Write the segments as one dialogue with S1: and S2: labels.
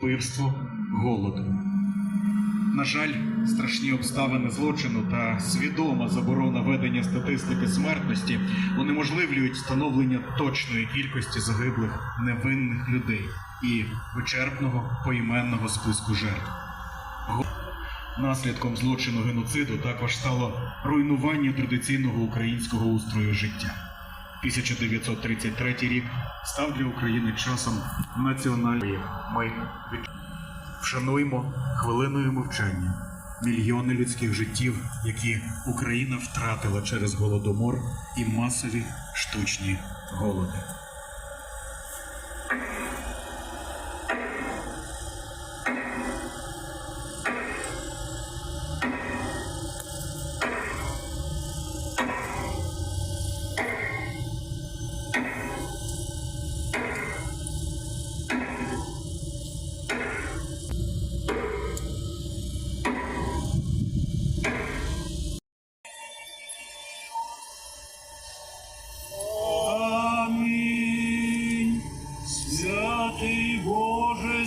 S1: вбивство, голод. На жаль, страшні обставини злочину та свідома заборона ведення статистики смертності унеможливлюють встановлення точної кількості загиблих невинних людей і вичерпного поіменного списку жертв. Наслідком злочину геноциду також стало руйнування традиційного українського устрою життя. 1933 рік став для України часом національної. Ми вшануємо хвилиною мовчання мільйони людських життів, які Україна втратила через голодомор і масові штучні голоди.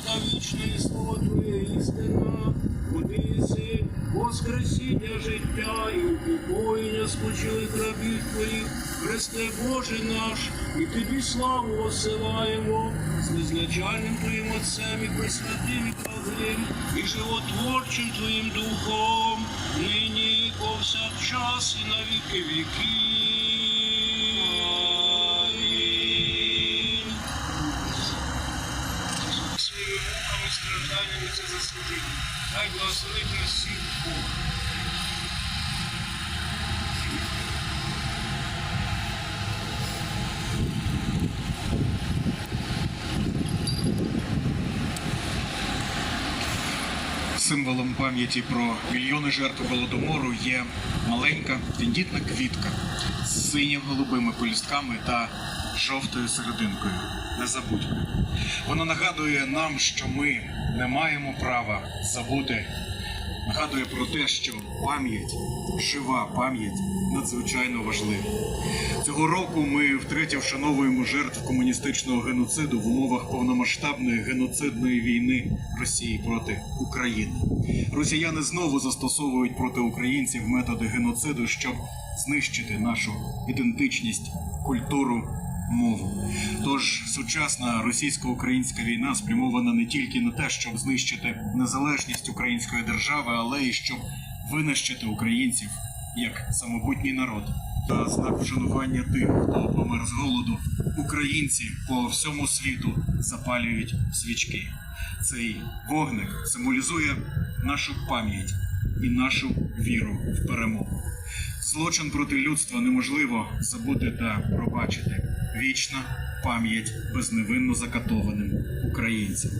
S2: твоя, правда вічна, і слово твоє істина. Водиси, воскресіння життя і упокоєння спочилих рабів твоїх, Христе Боже наш, і тобі славу осилаємо з незначальним твоїм Отцем і пресвятим і правдивим, і животворчим твоїм духом, нині повсякчас і на віки віків. Нас всіх Бог.
S1: Символом пам'яті про мільйони жертв голодомору є маленька тендітна квітка з синьо-голубими полістками та жовтою серединкою. Незабудька. Вона нагадує нам, що ми не маємо права забути. Нагадує про те, що пам'ять, жива пам'ять надзвичайно важлива. Цього року ми втретє вшановуємо жертв комуністичного геноциду в умовах повномасштабної геноцидної війни Росії проти України. Росіяни знову застосовують проти українців методи геноциду, щоб знищити нашу ідентичність, культуру, мову. Тож сучасна російсько-українська війна спрямована не тільки на те, щоб знищити незалежність української держави, але й щоб винищити українців як самобутній народ. Та знак вшанування тих, хто помер з голоду, українці по всьому світу запалюють свічки. Цей вогник символізує нашу пам'ять і нашу віру в перемогу. Злочин проти людства неможливо забути та пробачити. Вічна пам'ять безневинно закатованим українцям.